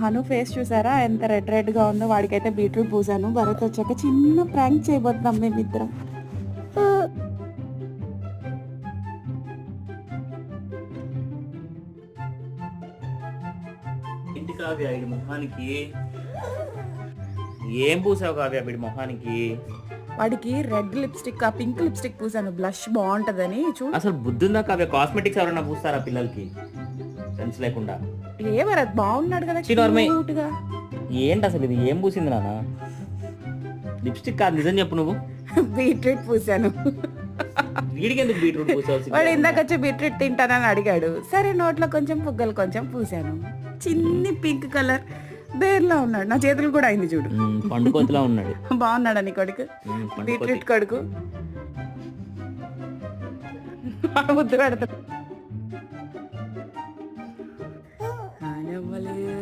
Hanu face చూసారా? ఎంత red రెడ్గా ఉందో. వాడికైతే బీట్రూట్ పూసాను. భరత్ వచ్చాక చిన్న ప్రాంక్ చేయబోతున్నాం మేమిద్దరం. ఇంటి కావ్య? వీడి మొహానికి ఏం పూసావు కావ్య? వీడి మొహానికి వాడికి రెడ్ లిప్స్టిక్ ఆ పింక్ లిప్స్టిక్ పూసాను. బ్లష్ బాగుంటదని చూడు. అసలు బుద్ధుందా కావ్య? కాస్మెటిక్స్ ఎవరైనా పూస్తారా పిల్లలకి? సెన్స్ లేకుండా. ఏ భరత్ బాగున్నాడు కదా చిన్నోర్మే. cute గా ఏంటి అసలు ఇది? ఏం పూసింది నాన్న? లిప్స్టిక్ కాదు నిజం చెప్పు నువ్వు. బీట్రూట్ పూసాను. వీడికి ఎందుకు బీట్రూట్ వాడు ఇందాక వచ్చి బీట్రూట్ తింటానని అడిగాడు. సరే నోట్లో కొంచెం పుగ్గలు కొంచెం పూసాను. చిన్ని పింక్ కలర్. బేర్లా ఉన్నాడు. నా చేతులు కూడా అయింది చూడు. మ్మ్, పండుకోతిలా ఉన్నాడు. బాగున్నాడా నీ కొడుకు? పండుకోతి బీట్రూట్ కొడుకు? ముద్దు పెడతాడు Valeu!